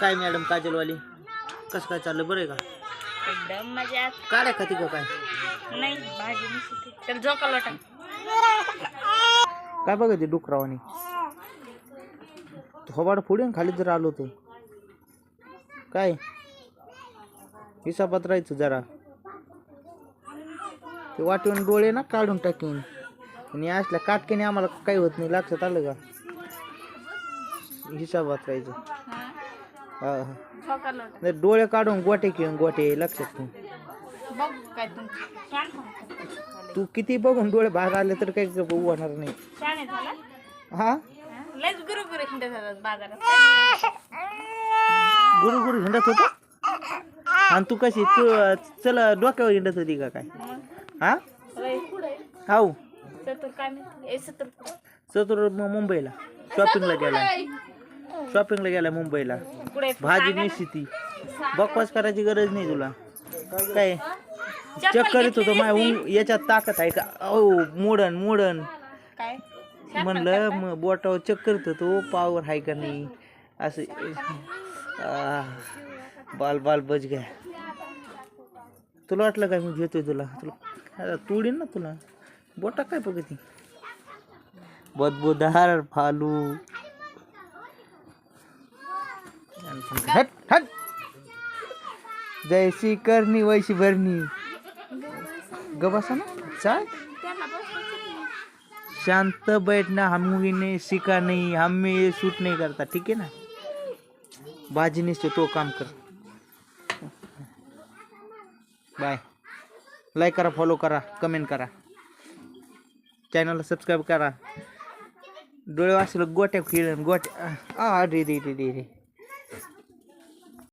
काय मॅडम काजलवाली? कसं काय चाललं? बरं आहे का? एकदम मजात. काढ्या खाती का काय? नाही भाजी झोका लोटा काय बघा ते डुकरावानी? थोबाड फोडून खाली जर आलो तर काय? हिसाबात राहायचं जरा. ते वाटून डोळे ना काढून टाकीन. आणि असल्या काटकेने आम्हाला काही होत नाही. लक्षात आलं का? हिसाबात राहायचं. नाही, डोळे काढून गोटे घेऊन गोटे लक्षात ठेव. बघ काय तुमचं. छान झालं. तू किती बघून डोळे बाहेर आले तर काही होणार नाही. छान आहे झाला? हा? लयच गुरु गुरु हिंडत होतात बाजारात. गुरु गुरु हिंडत होता? आणि तू कशी तू चल डोक्यावर हिंडत होती का काय? हा? लय पुढे हाऊ. सत्तर काय माहिती? ए सत्तर चतुर म- मुंबईला. शॉपिंगला गेला. शॉपिंगला गेला मुंबईला. भाजी नेसी ती बकवास करायची गरज नाही तुला. काय? चेक करीत होतो माय उंग- याच्यात ताकद आहे का? ओ मोडन मोडन. काय? म्हणलं मग बोटावर चेक करत होतो पावर आहे का नाही? असं. आह, बाल बाल बच घ्या. तुला वाटलं काय मी घेतोय तुला? तुला तोडीन ना तुला. बोटा काय बघती बदबूदार फालू. हट हट. जैसी करनी वैसी भरनी. नाही. शांत बैठना हम ने सीखा नहीं, हमें सूट नहीं करता, ठीक है ना? बाजी से तो काम कर. बाय लाईक करा फॉलो करा कमेंट करा. चॅनलला सबस्क्राईब करा. डोळे वाचलं गोट्या खेळ गोट्या. आ रे रे रे रे.